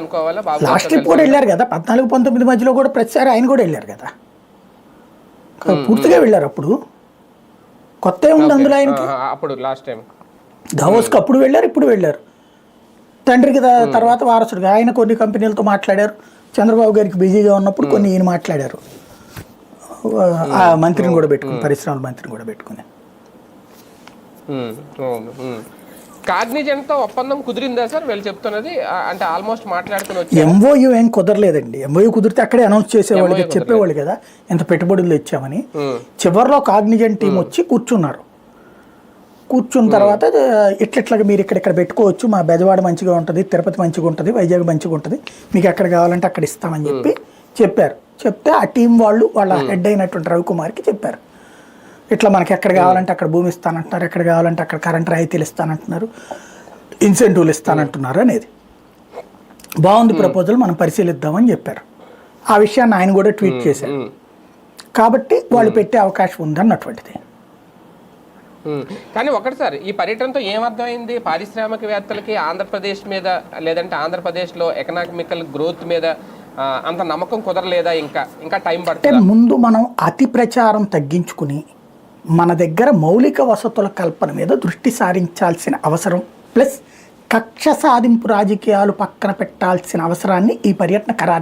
అనుకోవాలా? బాబు last trip కూడా వెళ్ళారు కదా? పద్నాలుగు పంతొమ్మిది మధ్యలో కూడా ప్రతిసారి ఆయన కూడా వెళ్ళారు కదా? పూర్తిగా వెళ్ళారు అప్పుడు? కొత్త ఏముంది అందులో ఆయనకి? అప్పుడు లాస్ట్ టైం దావోస్కి అప్పుడు వెళ్ళారు ఇప్పుడు వెళ్ళారు. తండ్రికి తర్వాత వారసుడుగా ఆయన కొన్ని కంపెనీలతో మాట్లాడారు. చంద్రబాబు గారికి బిజీగా ఉన్నప్పుడు కొన్ని ఈయన మాట్లాడారు. ఆ మంత్రిని కూడా పెట్టుకుని పరిశ్రమల మంత్రిని కూడా పెట్టుకుని. కాగ్నిజెంట్తో ఒప్పందం కుదిరిందా సార్? వీళ్ళు చెప్తున్నది అంటే ఆల్మోస్ట్ మాట్లాడుకుని వచ్చి ఎంఓయూ ఏం కుదరలేదండి. ఎంఓయూ కుదిరితే అక్కడే అనౌన్స్ చేసేవాళ్ళు చెప్పేవాళ్ళు కదా ఎంత పెట్టుబడులు తెచ్చామని. చివరిలో కాగ్నిజెంట్ టీం వచ్చి కూర్చున్నారు. కూర్చున్న తర్వాత ఇట్లట్లాగా మీరు ఇక్కడ ఇక్కడ పెట్టుకోవచ్చు మా బెజవాడ మంచిగా ఉంటుంది తిరుపతి మంచిగా ఉంటుంది వైజాగ్ మంచిగా ఉంటుంది మీకు ఎక్కడ కావాలంటే అక్కడ ఇస్తామని చెప్పి చెప్పారు. చెప్తే ఆ టీం వాళ్ళు వాళ్ళ హెడ్ అయినటువంటి రవికుమార్కి చెప్పారు. ఇట్లా మనకి ఎక్కడ కావాలంటే అక్కడ భూమి ఇస్తానంటున్నారు ఎక్కడ కావాలంటే అక్కడ కరెంట్ రాయితీలు ఇస్తానంటున్నారు ఇన్సెంటివ్లు ఇస్తానంటున్నారు అనేది. బాగుంది ప్రపోజల్ మనం పరిశీలిద్దామని చెప్పారు. ఆ విషయాన్ని ఆయన కూడా ట్వీట్ చేశారు. కాబట్టి వాళ్ళు పెట్టే అవకాశం ఉంది అన్నటువంటిది ఉమ్. కానీ ఒకటి సార్ ఈ పర్యటనతో ఏమర్థమైంది? పారిశ్రామికవేత్తలకి ఆంధ్రప్రదేశ్ మీద లేదంటే ఆంధ్రప్రదేశ్లో ఎకనామికల్ గ్రోత్ మీద అంత నమ్మకం కుదరలేదా ఇంకా? ఇంకా టైం పడుతుంది? ముందు మనం అతి ప్రచారం తగ్గించుకుని మన దగ్గర మౌలిక వసతుల కల్పన మీద దృష్టి సారించాల్సిన అవసరం ప్లస్ కక్ష సాధింపు రాజకీయాలు పక్కన పెట్టాల్సిన అవసరాన్ని ఈ పర్యటన ఖరారు